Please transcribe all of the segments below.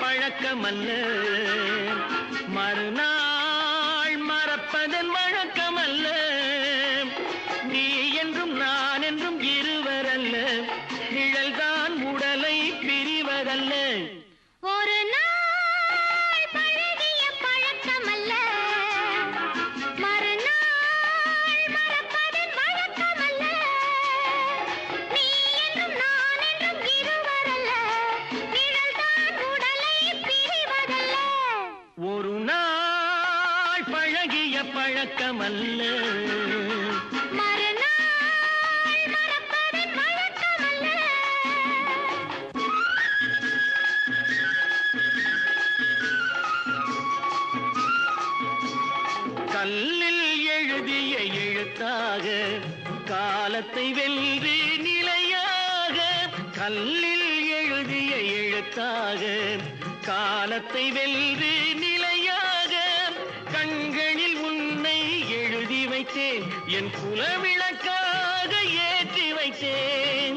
பழக்கமல்ல. மறுநாள் மறப்பதன் வழக்கமல்ல. நீ என்றும் நான் என்றும் இருவரல்ல. நிழல்தான் உடலை பிரிவதல்ல. ஒரு பழகிய பழக்கமல்ல. கல்லில் எழுதிய எழுத்தாக காலத்தை வென்று நிலையாக. கல்லில் எழுதிய எழுத்தாக காலத்தை வென்று நிலையாக கண்களில் உன்னை எழுதி வைத்தேன். என் குலவிளக்காக ஏற்றி வைத்தேன்.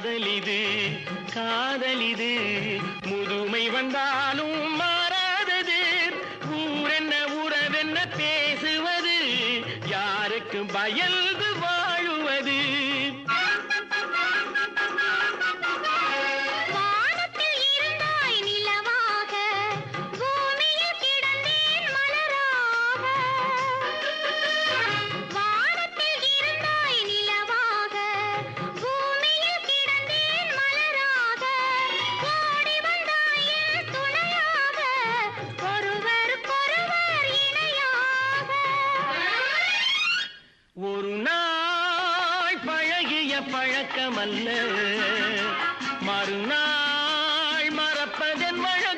காதலிது காதலிது. முதுமை வந்தாலும் மாறாதது. ஊரென்ன உறவென்ன பேசுவது. யாருக்கு பயந்து வாழுவது? பழக்கமல்ல. மறுநாள் மறப்பதன் மழை